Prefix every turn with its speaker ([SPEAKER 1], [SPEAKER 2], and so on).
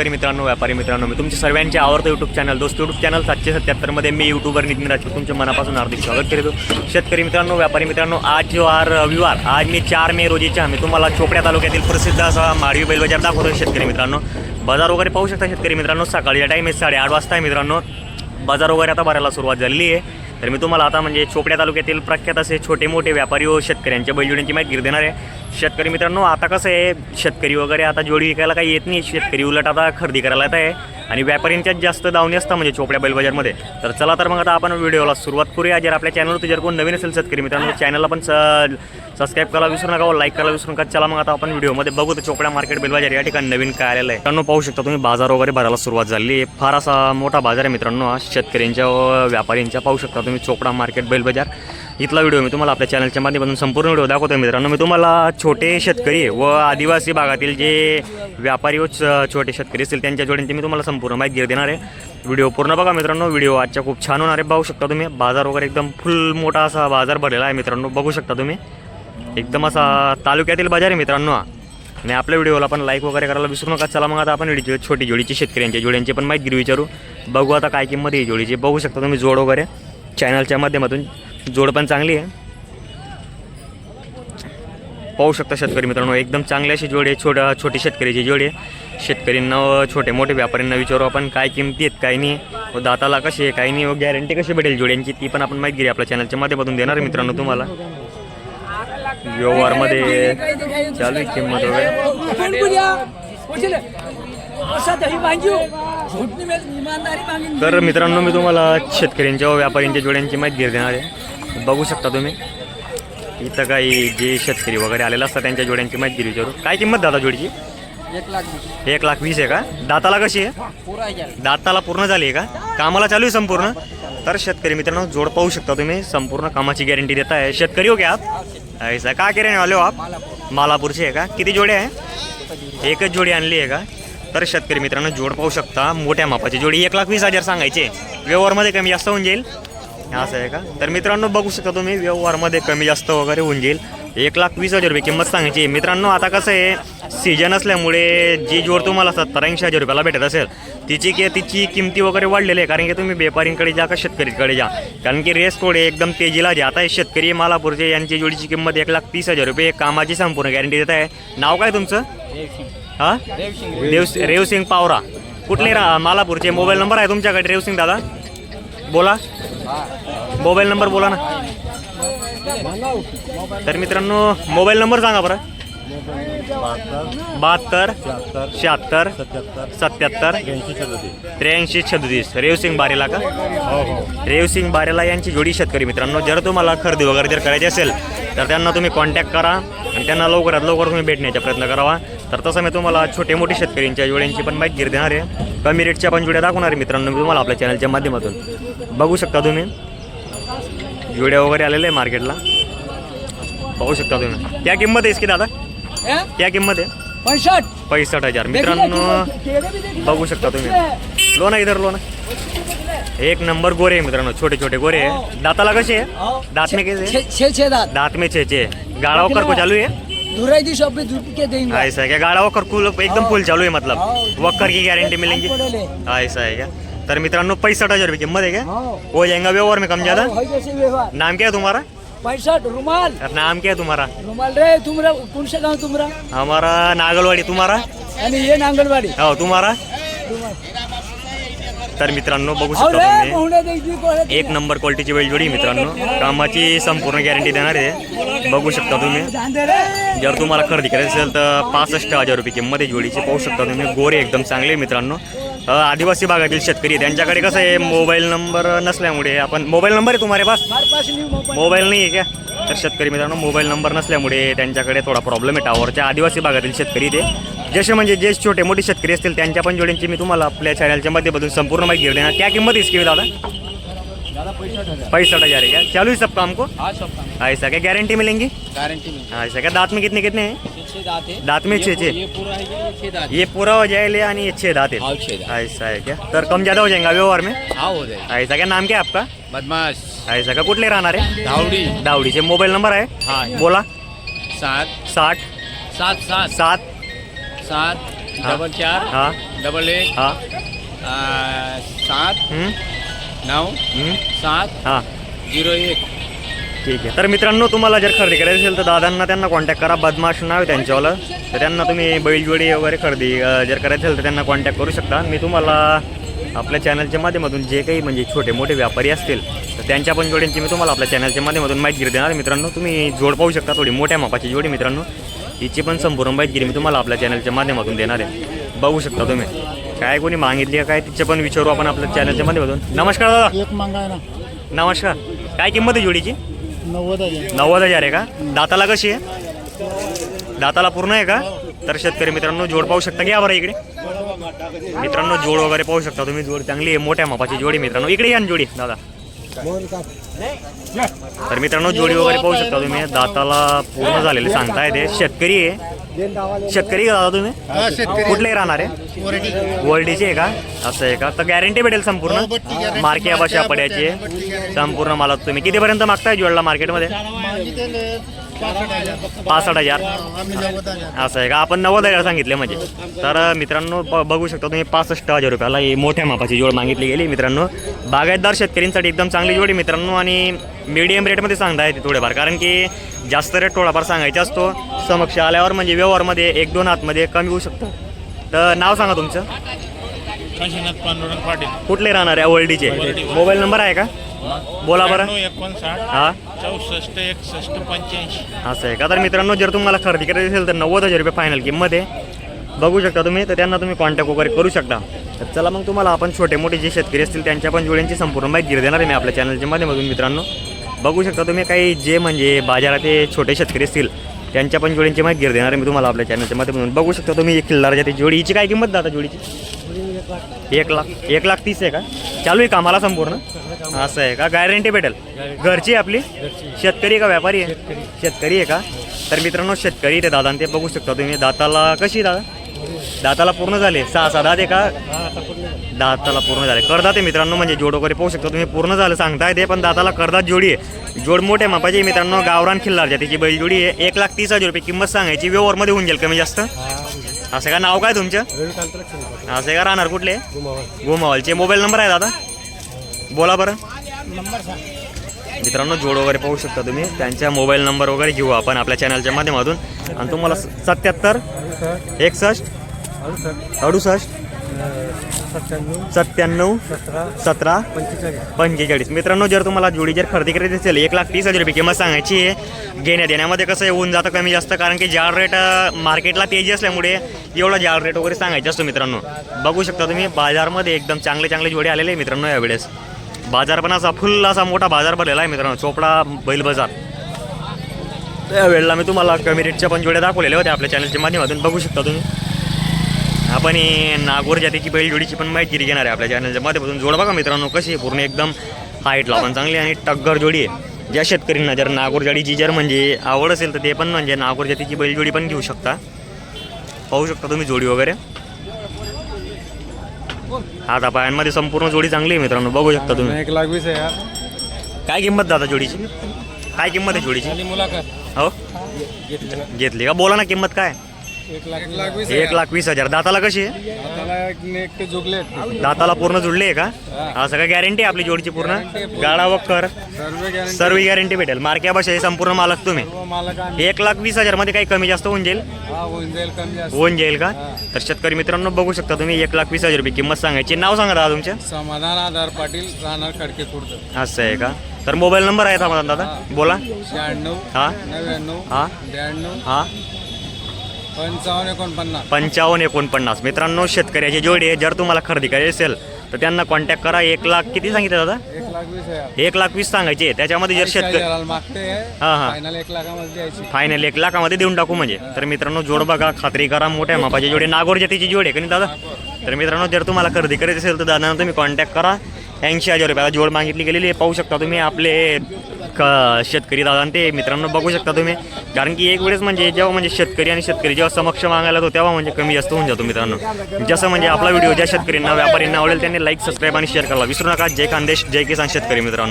[SPEAKER 1] शेतकरी मित्रांनो व्यापारी मित्रांनो मी तुमच्या सर्वांचे आवडतं यूट्यूब चॅनल दोस्त यूट्यूब चॅनल सातशे सत्याहत्तरमध्ये मी यूट्यूबर नितीन राजपूत तुमच्या मनापासून हार्दिक स्वागत करतो शेतकरी मित्रांनो व्यापारी मित्रांनो आज वार रविवार आज मी चार मे रोजीच्या मी तुम्हाला चोपड्या तालुक्यातील प्रसिद्ध असा माडवी बैल बाजार दाखवतो शेतकरी मित्रांनो. बाजार वगैरे पाहू शकता शेतकरी मित्रांनो सकाळी टाईम आहे साडेआठ वाजता आहे मित्रांनो. बाजार वगैरे आता भरायला सुरुवात झालेली आहे. तर मी तुम्हाला आता म्हणजे चोपड्या तालुक्यातील प्रख्यात असे छोटे मोठे व्यापारी व शेतकऱ्यांच्या बैलजोड्यांची माहिती देणार आहे. शेतकरी मित्रांनो आता कसं आहे शेतकरी वगैरे आता जोडी विकायला काही येत नाही. शेतकरी उलट आता खरेदी करायला येत आहे. आणि व्यापाऱ्यांच्याच जास्त दावणी असतं म्हणजे चोपड्या बैलबाजारमध्ये तर चला तर मग आता आपण व्हिडिओला सुरुवात करूया. जर आपल्या चॅनलवर जर कोण नवीन असेल शेतकरी मित्रांनो चॅनलला पण सबस्क्राईब करायला विसरू नका लाईक करायला विसरू नका. चला मग आता आपण व्हिडिओमध्ये बघू तर चोपड्या मार्केट बेलबाजार या ठिकाणी नवीन काय आलेलं आहे. मित्रांनो पाहू शकता तुम्ही बाजार वगैरे भरायला सुरुवात झाली आहे. फार असा मोठा बाजार आहे मित्रांनो हा. शेतकऱ्यांच्या व व्यापाऱ्यांच्या पाहू शकता तुम्ही चोपडा मार्केट बैलबाजार इथला व्हिडिओ मी तुम्हाला आपल्या चॅनलच्या माध्यमातून संपूर्ण व्हिडिओ दाखवतो मित्रांनो. मी तुम्हाला छोटे शेतकरी व आदिवासी भागातील जे व्यापारी व छोटे शेतकरी असतील त्यांच्या जोड्यांची मी तुम्हाला संपूर्ण माहिती देणार आहे. व्हिडिओ पूर्ण बघा मित्रांनो. व्हिडिओ आजच्या खूप छान होणार आहे. बघू शकता तुम्ही बाजार वगैरे एकदम फुल मोठा असा बाजार भरलेला आहे मित्रांनो. बघू शकता तुम्ही. एकदम असा तालुक्यातील बाजार आहे मित्रांनो हा. आणि आपल्या व्हिडिओला पण लाईक वगैरे करायला विसरू नका. चला मग आता आपण व्हिडिओ छोटी जोडीची शेतकऱ्यांच्या जोड्यांची पण माहिती विचारू. बघू आता काय किंमत आहे जोडीची. बघू शकता तुम्ही जोड वगैरे. चॅनलच्या माध्यमातून जोड पण चांगली आहे. पाहू शकता शेतकरी मित्रांनो एकदम चांगली अशी जोडी आहे. छोट्या छोटी शेतकऱ्याची जोडी आहे. शेतकऱ्यांना छोटे मोठे व्यापाऱ्यांना विचारू आपण काय किमती आहेत काय नाही. व दाताला कशी आहे काही नाही. व गॅरंटी कशी भेटेल जोड्यांची ती पण आपण माहिती आपल्या चॅनलच्या माध्यमातून देणार आहे मित्रांनो तुम्हाला. व्यवहारमध्ये चालू आहे किंमत वगैरे. तर मित्रांनो मी तुम्हाला शेतकऱ्यांच्या व व्यापाऱ्यांच्या जोड्यांची माहिती देणार आहे. बघू शकता तुम्ही इथं काही जे शेतकरी वगैरे आलेले असतात त्यांच्या जोड्यांची माहिती विचारू काय किंमत दादा जोडीची?
[SPEAKER 2] एक लाख
[SPEAKER 1] एक लाख वीस आहे का? दाताला कशी आहे? दाताला पूर्ण झाली आहे का? कामाला चालू आहे संपूर्ण? तर शेतकरी मित्रांनो जोड पाहू शकता तुम्ही संपूर्ण कामाची गॅरंटी देत आहे. शेतकरी हो क्या आप? ऐसा का किराने वाले हो आप? मालापूरचे आहे का? किती जोडे आहे? एकच जोडी आणली आहे का? तर शेतकरी मित्रांनो जोड पाहू शकता मोठ्या मापाची जोडी. एक लाख वीस हजार सांगायचे. व्यवहारमध्ये कमी जास्त होऊन जाईल. असं आहे का? तर मित्रांनो बघू शकता तुम्ही व्यवहारमध्ये कमी जास्त वगैरे होऊन जाईल. एक लाख वीस हजार रुपये किंमत सांगायची. मित्रांनो आता कसं आहे सीजन असल्यामुळे जी जोड तुम्हाला सत्तर ऐंशी हजार रुपयाला भेटत असेल तिची की तिची किमती वगैरे वाढलेली आहे. कारण की तुम्ही व्यापारींकडे जा का शेतकरीकडे जा? कारण की रेस थोडे एकदम तेजीला जे आता शेतकरी मालापूरचे यांची जोडीची किंमत एक लाख तीस हजार रुपये. कामाची संपूर्ण गॅरंटी देत आहे. नाव काय तुमचं? हां? देव रेवसिंग पावरा. कुठले रा मालापूरचे मोबाईल नंबर आहे तुमच्याकडे रेवसिंग दादा? बोला. मोबाईल नंबर बोला ना. तर मित्रांनो मोबाईल नंबर सांगा बरं. बहात्तर शहात्तर सत्याहत्तर त्र्याऐंशी छत्तीस. रेवसिंग बारेला का? रेवसिंग बारेला यांची जोडी शेतकरी मित्रांनो जर तुम्हाला खरेदी वगैरे जर करायची असेल तर त्यांना तुम्ही कॉन्टॅक्ट करा आणि त्यांना लवकरात लवकर तुम्ही भेटण्याचा प्रयत्न करावा. तर तसं मी तुम्हाला छोटे मोठे शेतकऱ्यांच्या जोड्यांची पण माहिती देणार आहे. कमी रेटच्या पण जोड्या दाखवणार आहे मित्रांनो मी तुम्हाला आपल्या चॅनलच्या माध्यमातून. बघू शकता तुम्ही. जोड्या वगैरे आलेले आहे मार्केटला पाहू शकता तुम्ही. त्या किंमत आहे की दादा? त्या किंमत आहे?
[SPEAKER 2] पैसठ.
[SPEAKER 1] पैसठ हजार. मित्रांनो बघू शकता तुम्ही. लोन आहे इधर लोन. एक नंबर गोरे आहे मित्रांनो छोटे छोटे गोरे आहे. दाताला कसे आहे? दात में कैसे
[SPEAKER 2] छे छे दात.
[SPEAKER 1] दात में छे छे. गाड़ा वकर को चालू है
[SPEAKER 2] दुराई दी शॉप पे के देंगे
[SPEAKER 1] ऐसा है क्या गाड़ा वकर कुल एकदम फुल चालू है मतलब. वक्कर की गारंटी मिलेंगी। ऐसा है. क्या? तर मित्रांनो पैंसठ हजार रुपये किंमत है क्या?
[SPEAKER 2] हाँ।
[SPEAKER 1] हो जाएगा व्यवहार में कम ज्यादा.
[SPEAKER 2] है
[SPEAKER 1] नाम क्या है तुम्हारा
[SPEAKER 2] पैसठ रुमाल.
[SPEAKER 1] नाम क्या है तुम्हारा
[SPEAKER 2] रुमाल रे तुमरा कौन सा गाँव तुमरा?
[SPEAKER 1] हमारा नागलवाडी तुम्हारा
[SPEAKER 2] आणि ये नांगलवाडी.
[SPEAKER 1] हो तुम्हारा तर मित्रांनो बघू शकता तुम्ही. एक नंबर क्वालिटीची बैलजोडी आहे मित्रांनो. कामाची संपूर्ण गॅरंटी देणार आहे. बघू शकता तुम्ही.
[SPEAKER 2] म्हणजे
[SPEAKER 1] जर तुम्हाला खरेदी करायची असेल तर पासष्ट हजार रुपये किंमत आहे जोडीची. पाहू शकता तुम्ही गोरे एकदम चांगले आहे मित्रांनो. आदिवासी भागातील शेतकरी त्यांच्याकडे कसं आहे मोबाईल नंबर नसल्यामुळे आपण मोबाईल नंबर आहे तुम्हाला पास?
[SPEAKER 2] मोबाईल
[SPEAKER 1] नाही आहे का? तर शेतकरी मित्रांनो मोबाईल नंबर नसल्यामुळे त्यांच्याकडे थोडा प्रॉब्लेम आहे टावरच्या आदिवासी भागातील शेतकरी ते. जसे म्हणजे जे छोटे मोठे शेतकरी असतील त्यांच्या पण जोड्यांची मी तुम्हाला आपल्या चॅनलच्या माध्यमातून संपूर्ण माहिती घेऊन देणार त्या किंमत इसकी दादा?
[SPEAKER 2] पैसठ हज़ार।
[SPEAKER 1] है क्या? चालू है सब काम को।
[SPEAKER 2] हाँ सब काम।
[SPEAKER 1] ऐसा क्या गारंटी मिलेंगी?
[SPEAKER 2] गारंटी
[SPEAKER 1] ऐसा क्या दांत में कितने कितने हैं?
[SPEAKER 2] दांत है।
[SPEAKER 1] दांत में छे छे।
[SPEAKER 2] ये पूरा है ये छे दांत?
[SPEAKER 1] ये पूरा हो जाएगा आणि ये छः दांत
[SPEAKER 2] हाँ।
[SPEAKER 1] है ऐसा है क्या? तर कम ज़्यादा हो जाएगा व्यवहार में?
[SPEAKER 2] हाँ हो जाए
[SPEAKER 1] ऐसा क्या नाम क्या आपका?
[SPEAKER 2] बदमाश।
[SPEAKER 1] ऐसा का कुठले राहणार आहे
[SPEAKER 2] धावडी
[SPEAKER 1] दावडीचे मोबाईल नंबर आहे
[SPEAKER 2] हाँ।
[SPEAKER 1] बोला।
[SPEAKER 2] सात।
[SPEAKER 1] साठ।
[SPEAKER 2] सात सात।
[SPEAKER 1] सात।
[SPEAKER 2] सात
[SPEAKER 1] हाँ.
[SPEAKER 2] डबल चार।
[SPEAKER 1] हाँ।
[SPEAKER 2] डबल एक।
[SPEAKER 1] हा।
[SPEAKER 2] सात।
[SPEAKER 1] हं?
[SPEAKER 2] नऊ
[SPEAKER 1] हं?
[SPEAKER 2] सात
[SPEAKER 1] हा.
[SPEAKER 2] झिरो एक.
[SPEAKER 1] ठीक आहे. तर मित्रांनो तुम्हाला जर खरेदी करायची असेल तर दादांना त्यांना कॉन्टॅक्ट करा. बदमाश नाव आहे त्यांच्यावालं. तर त्यांना तुम्ही बैलजोडी वगैरे खरेदी जर करायचं असेल तर त्यांना कॉन्टॅक्ट करू शकता. मी तुम्हाला आपल्या चॅनलच्या माध्यमातून जे काही म्हणजे छोटे मोठे व्यापारी असतील तर त्यांच्या पण जोड्यांची मी तुम्हाला आपल्या चॅनलच्या माध्यमातून माहिती देणार. मित्रांनो तुम्ही जोड पाहू शकता थोडी मोठ्या मापाची जोडी मित्रांनो. हिची पण संपूर्ण माहिती मी तुम्हाला आपल्या चॅनलच्या माध्यमातून देणार आहे. बघू शकता तुम्ही. काय कोणी मागितली आहे काय तिचे पण विचारू आपण आपल्या चॅनलच्या माध्यमातून नमस्कार दादा.
[SPEAKER 3] एक ना.
[SPEAKER 1] नमस्कार. काय किंमत आहे जोडीची?
[SPEAKER 3] नव्वद हजार.
[SPEAKER 1] नव्वद हजार आहे का? दाताला कशी आहे? दाताला पूर्ण आहे का? तर शेतकरी मित्रांनो जोड पाहू शकता घ्या बरं इकडे? मित्रांनो जोड वगैरे पाहू शकता तुम्ही. जोड चांगली आहे मोठ्या मापाची जोडी मित्रांनो. इकडे या ना जोडी दादा. तर मित्रांनो जोडी वगैरे पाहू शकता तुम्ही. दाताला पूर्ण झालेले सांगताय ते. शेतकरी आहे. शेतकरी का दादा तुम्ही? कुठले राहणार आहे? वर्ल्डीचे आहे का? असं आहे का? तर गॅरंटी भेटेल संपूर्ण. मार्के बशा पड्याची संपूर्ण मला तुम्ही कितीपर्यंत मागताय जोडला मार्केटमध्ये? पासष्ट हजार. असं आहे का? आपण नव्वद हजार सांगितले म्हणजे. तर मित्रांनो ब- बघू शकता तुम्ही पासष्ट हजार रुपयाला ही मोठ्या मापाची जोड मागितली गेली मित्रांनो. बागायतदार शेतकऱ्यांसाठी एकदम चांगली जोडी मित्रांनो आणि मीडियम रेटमध्ये सांगता येते थोडेफार. कारण की जास्त रेट थोडाफार सांगायचा असतो समक्ष आल्यावर म्हणजे व्यवहारमध्ये एक दोन हातमध्ये कमी होऊ शकतं. तर नाव सांगा तुमचं.
[SPEAKER 4] काशीनाथ पांडुरंग पाटील.
[SPEAKER 1] कुठले राहणार? आहे वर्ल्डीचे मोबाईल नंबर आहे का? बोला बरं.
[SPEAKER 4] एकोणसाठ
[SPEAKER 1] हां?
[SPEAKER 4] चौसष्ट एकसष्ट पंच्याऐंशी.
[SPEAKER 1] असं आहे का? तर मित्रांनो जर तुम्हाला खरेदी करायची असेल तर नव्वद हजार रुपये फायनल किंमत आहे. बघू शकता तुम्ही तर त्यांना तुम्ही कॉन्टॅक्ट वगैरे करू शकता. तर चला मग तुम्हाला आपण छोटे मोठे जे शेतकरी असतील त्यांच्या पण जोड्यांची संपूर्ण माहिती देणार आहे मी आपल्या चॅनलच्या माध्यमातून मित्रांनो. बघू शकता तुम्ही काही जे म्हणजे बाजारात छोटे शेतकरी असतील त्यांच्या पण जोड्यांची माहिती देणार आहे मी तुम्हाला आपल्या चॅनलच्या माध्यमातून. बघू शकता तुम्ही एक खिल्लार जाती जोडी हिची काय किंमत दादा जोडीची? एक लाख एक लाख तीस आहे का? चालू आहे कामाला संपूर्ण? असं आहे का? गॅरंटी भेटेल. घरची आहे आपली? शेतकरी आहे का व्यापारी आहे? शेतकरी आहे का? तर मित्रांनो शेतकरी ते दादा ते बघू शकता तुम्ही. दाताला कशी दादा? दाताला पूर्ण झाले. सहा सहा दात आहे का? दाताला पूर्ण झाले. करदात आहे मित्रांनो म्हणजे जोड वगैरे पाहू शकता तुम्ही. पूर्ण झालं सांगताय ते पण दाताला करदात जोडी आहे. जोड मोठे मापाची. मित्रांनो गावरान खिल्लार जातीची बैल जोडी आहे. एक लाख तीस हजार रुपये किंमत सांगायची. व्यवहारमध्ये होऊन जाईल कमी जास्त. असं का नाव काय तुमचं? असं का राहणार कुठले? गोमावालचे. मोबाईल नंबर आहे दादा बोला बरं. मित्रांनो जोड वगैरे पाहू शकता तुम्ही. त्यांच्या मोबाईल नंबर वगैरे घेऊ आपण आपल्या चॅनलच्या माध्यमातून. आणि तुम्हाला सत्याहत्तर एकसष्ट अडुसष्ट. सत्त्याण्णव सतरा पंचेचाळीस. मित्रांनो जर तुम्हाला जोडी जर खरेदी करायची असेल एक लाख तीस हजार रुपये किंमत सांगायची आहे. घेण्यात येण्यामध्ये कसं येऊन जातं कमी जास्त कारण की जाळ रेट मार्केटला तेजी असल्यामुळे एवढा जाळ रेट वगैरे सांगायचे असतो मित्रांनो. बघू शकता तुम्ही बाजारमध्ये एकदम चांगले चांगले जोडे आलेले आहे मित्रांनो यावेळेस. बाजार पण असा फुल असा मोठा बाजार भरलेला आहे मित्रांनो चोपडा बैल बाजार. त्यावेळेला मी तुम्हाला कमी रेटच्या पण जोड्या दाखवलेल्या होत्या आपल्या चॅनलच्या माध्यमातून. बघू शकता तुम्ही. आपण ही नागोर जातीची बैलजोडीची पण माहिती घेणार आहे आपल्या चॅनलच्या माध्यमातून. जोड बघा मित्रांनो कशी आहे पूर्ण एकदम हाईटला पण चांगली आणि टग्गर जोडी आहे. ज्या शेतकऱ्यांना जर नागोर जाडीची जर म्हणजे आवड असेल तर ते पण म्हणजे नागोर जातीची बैलजोडी पण घेऊ शकता. पाहू शकता तुम्ही जोडी वगैरे. हाता पायांमध्ये संपूर्ण जोडी चांगली आहे मित्रांनो बघू शकता तुम्ही.
[SPEAKER 3] एक लाख वीस आहे
[SPEAKER 1] काय किंमत दादा जोडीची? काय किंमत आहे जोडीची?
[SPEAKER 3] मुलाखत.
[SPEAKER 1] हो? घेतली का? बोला ना किंमत काय?
[SPEAKER 3] एक लाख वीस
[SPEAKER 1] एक लाख वीस हजार. दाताला कशी आहे?
[SPEAKER 3] एक ते
[SPEAKER 1] दाताला पूर्ण जुळले आहे का? असं काय गॅरंटी आपली जोडीची पूर्ण? गाडा वक्कर
[SPEAKER 3] सर्व गॅरंटी
[SPEAKER 1] सर्व गॅरंटी भेटेल. मार्क्या बस हे संपूर्ण मालक तुम्ही.
[SPEAKER 3] मालक
[SPEAKER 1] एक लाख वीस हजारमध्ये काही कमी जास्त होऊन जाईल?
[SPEAKER 3] हा होऊन जाईल कमी जास्त.
[SPEAKER 1] होऊन जाईल का? तर शेतकरी मित्रांनो बघू शकता तुम्ही एक लाख वीस हजार रुपये किंमत सांगायची. नाव सांगा दादा तुमच्या
[SPEAKER 3] समाधान आधार पाटील राहणार खडके खुर्द.
[SPEAKER 1] असं आहे का? तर मोबाईल नंबर आहे थांबा दादा. बोला.
[SPEAKER 3] शहाण्णव
[SPEAKER 1] हा.
[SPEAKER 3] नव्याण्णव
[SPEAKER 1] हा.
[SPEAKER 3] ब्याण्णव
[SPEAKER 1] हा.
[SPEAKER 3] पंचावन्न एकोणपन्नास.
[SPEAKER 1] पंचावन्न एकोणपन्नास. मित्रांनो शेतकऱ्याची जोडी आहे जर तुम्हाला खरेदी करायची असेल तर त्यांना कॉन्टॅक्ट करा. एक लाख किती सांगितलं दादा?
[SPEAKER 3] एक लाख वीस आहे
[SPEAKER 1] एक लाख वीस सांगायचे. त्याच्यामध्ये जर शेतकरी
[SPEAKER 3] मागते.
[SPEAKER 1] हा, हा.
[SPEAKER 3] फायनल एक लाखामध्ये द्यायची.
[SPEAKER 1] फायनल एक लाखामध्ये देऊन टाकू म्हणजे. तर मित्रांनो जोड बघा. खात्री करा. मोठ्या मापाची जोडी. नागोर जातीची जोड आहे का नाही दादा? तर मित्रांनो जर तुम्हाला खरेदी करायची असेल तर दादा तुम्ही कॉन्टॅक्ट करा. ऐंशी हजार रुपयाला जोड मागितली गेलेली आहे. पाहू शकता तुम्ही आपले क शेतकरी दादा आणि ते मित्रांनो बघू शकता तुम्ही. कारण की एक वेळेस म्हणजे जेव्हा म्हणजे शेतकरी आणि शेतकरी जेव्हा समक्ष मागायला तो तेव्हा म्हणजे कमी जास्त होऊन जातो मित्रांनो. जसं म्हणजे आपला व्हिडिओ ज्या शेतकऱ्यांना व्यापाऱ्यांना आवडेल त्यांनी लाईक सबस्क्राईब आणि शेअर करायला विसरू नका. जय खानदेश जय किसान शेतकरी मित्रांनो.